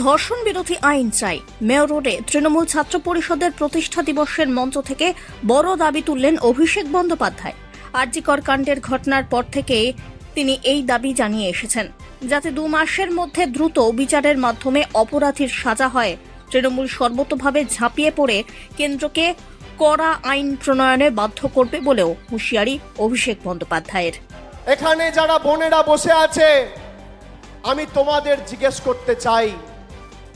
ধর্ষণ বিরোধী আইন চাই। মেয়র রোডে তৃণমূল ছাত্র পরিষদের প্রতিষ্ঠা দিবসের মঞ্চ থেকে বড় দাবি তুললেন অভিষেক বন্দ্যোপাধ্যায়। আরজিকর কাণ্ডের ঘটনার পর থেকে তিনি এই দাবি জানিয়ে এসেছেন, যাতে দু মাসের মধ্যে দ্রুত বিচারের মাধ্যমে অপরাধীর সাজা হয়। তৃণমূল সর্বতভাবে ঝাঁপিয়ে পড়ে কেন্দ্রকে কড়া আইন প্রণয়নে বাধ্য করবে বলেও হুঁশিয়ারি অভিষেক বন্দ্যোপাধ্যায়ের। এখানে যারা বোনেরা বসে আছে, আমি তোমাদের জিজ্ঞেস করতে চাই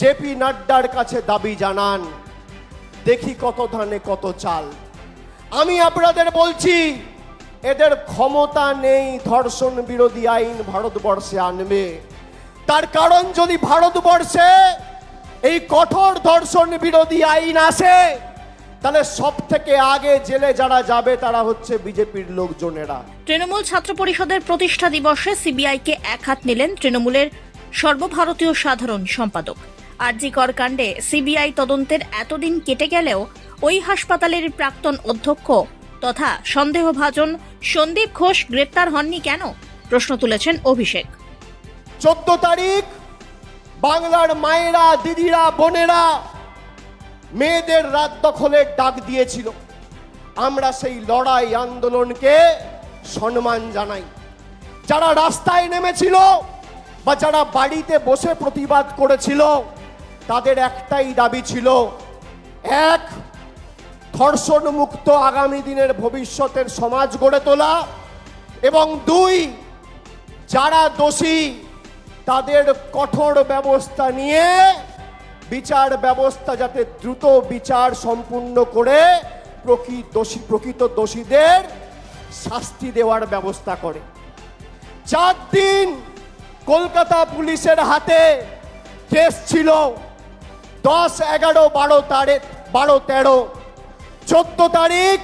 জেপি নাড্ডার কাছে দাবি জানান, দেখি কত ধানে কত চাল। আমি আপনাদের বলছি, এদের ক্ষমতা নেই ধর্ষণ বিরোধী আইন ভারতবর্ষে আনবে। তার কারণ যদি ভারতবর্ষে এই কঠোর ধর্ষণ বিরোধী আইন আসে, তাহলে সব থেকে আগে জেলে যারা যাবে তারা হচ্ছে বিজেপির লোকজনেরা। তৃণমূল ছাত্র পরিষদের প্রতিষ্ঠা দিবসে সিবিআইকে এক হাত নিলেন তৃণমূলের সর্বভারতীয় সাধারণ সম্পাদক। আরজিকর কাণ্ডে সিবিআই তদন্তের এতদিন কেটে গেলেও ওই হাসপাতালের প্রাক্তন অধ্যক্ষ তথা সন্দেহভাজন সন্দীপ ঘোষ গ্রেপ্তার হননি কেন? প্রশ্ন তুলেছেন অভিষেক। চোদ্দ তারিখ বাংলার মায়েরা, দিদিরা, বোনেরা মেয়েদের রাত দখলের ডাক দিয়েছিল। আমরা সেই লড়াই আন্দোলনকে সম্মান জানাই। যারা রাস্তায় নেমেছিল বা যারা বাড়িতে বসে প্রতিবাদ করেছিল তাদের একটাই দাবি ছিল, এক, ধর্ষণ মুক্ত আগামী দিনের ভবিষ্যতের সমাজ গড়ে তোলা এবং দুই, যারা দোষী তাদের কঠোর ব্যবস্থা নিয়ে বিচার ব্যবস্থা যাতে দ্রুত বিচার সম্পূর্ণ করে প্রকৃত দোষী প্রকৃত দোষীদের শাস্তি দেওয়ার ব্যবস্থা করে। চার দিন কলকাতা পুলিশের হাতে কেস ছিল। দশ, এগারো, বারো তারিখ বারো, তেরো। চোদ্দ তারিখ,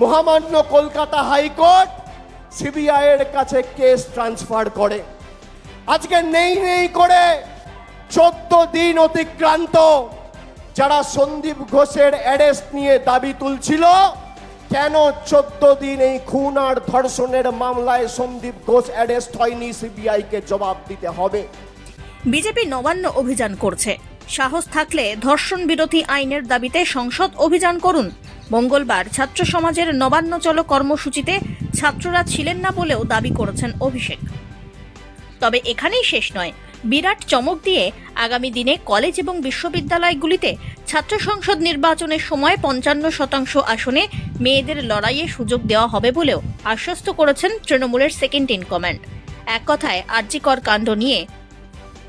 মহামান্য কলকাতা হাইকোর্ট সিবিআই এর কাছে কেস ট্রান্সফার করে। আজকে নেই নেই করে চোদ্দ দিন অতিক্রান্ত যারা সন্দীপ ঘোষের অ্যারেস্ট নিয়ে দাবি তুলছিল, কেন চোদ্দ দিন এই খুন আর ধর্ষণের মামলায় সন্দীপ ঘোষ অ্যারেস্ট হয়নি, সিবিআইকে জবাব দিতে হবে। বিজেপি নবান্ন অভিযান করছে। সাহস থাকলে ধর্ষণ বিরোধী আইনের দাবিতে সংসদ অভিযান করুন। মঙ্গলবার ছাত্র সমাজের নবান্ন চলো কর্মসূচিতে ছাত্ররা ছিলেন না বলেও দাবি করেছেন অভিষেক। তবে এখানেই শেষ নয়। বিরাট চমক দিয়ে আগামী দিনে কলেজ এবং বিশ্ববিদ্যালয়গুলিতে ছাত্র সংসদ নির্বাচনের সময় পঞ্চান্ন শতাংশ আসনে মেয়েদের লড়াইয়ে সুযোগ দেওয়া হবে বলেও আশ্বস্ত করেছেন তৃণমূলের সেকেন্ড ইন কমান্ড। এক কথায় আর্যিকর কাণ্ড নিয়ে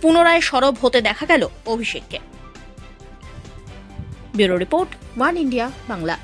পুনরায় সরব হতে দেখা গেল অভিষেককে। Bureau report One India Bangla.